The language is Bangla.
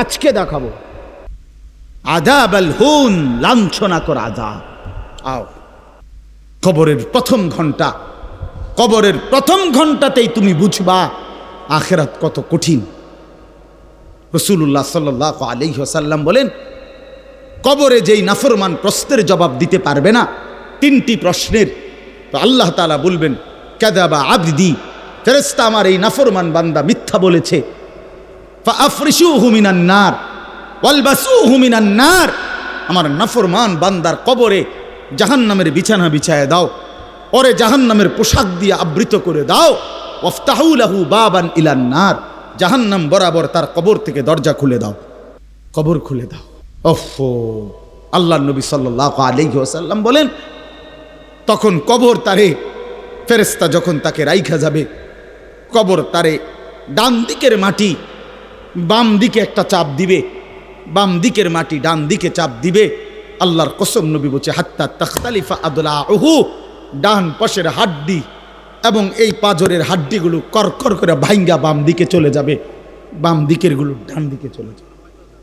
আজকে দেখাবো। আদাব আল হুন লাঞ্ছনা কর আজাব আও। কবরের প্রথম ঘণ্টা, কবরের প্রথম ঘন্টাতেই তুমি বুঝবা, আখেরাত কত কঠিন। রসুল্লাহ সাল্লাহ আলহ্লাম বলেন, কবরে যেই নাফরমান প্রশ্নের জবাব দিতে পারবে না, তিনটি প্রশ্নের, তো আল্লাহ তালা বলবেন কেদাবা আবদি ফেরেস্তা আমার এই নাফরমান বান্দা মিথ্যা বলেছে। আফরিসু হুমিনান্নার ওয়ালবাসু আমার নাফরমান বান্দার কবরে জাহান্নামের বিছানা বিছায় দাও ওরে জাহান্নামের পোশাক দিয়ে আবৃত করে দাও। ওফতাহুলাহু বাবান ইলান্নার জাহান্নাম বরাবর তার কবর থেকে দরজা খুলে দাও। কবর খুলে দাও। ওফো আল্লাহ নবী সাল্লাহ আলাইহি ওয়াসাল্লাম বলেন, তখন কবর তারে ফেরেস্তা যখন তাকে রাইখা যাবে, কবর তারে ডান দিকের মাটি বাম দিকে একটা চাপ দিবে, বাম দিকের মাটি ডান দিকে চাপ দিবে। আল্লাহর কসম নবী বলছে, হাত্তা তখতালিফা আদলা ওহু ডান পাশের হাড্ডি এবং এই পাজরের হাড্ডিগুলো করকর করে ভাইঙ্গা বাম দিকে চলে যাবে। বাম দিকেরগুলো ডান দিকে চলে যাবে।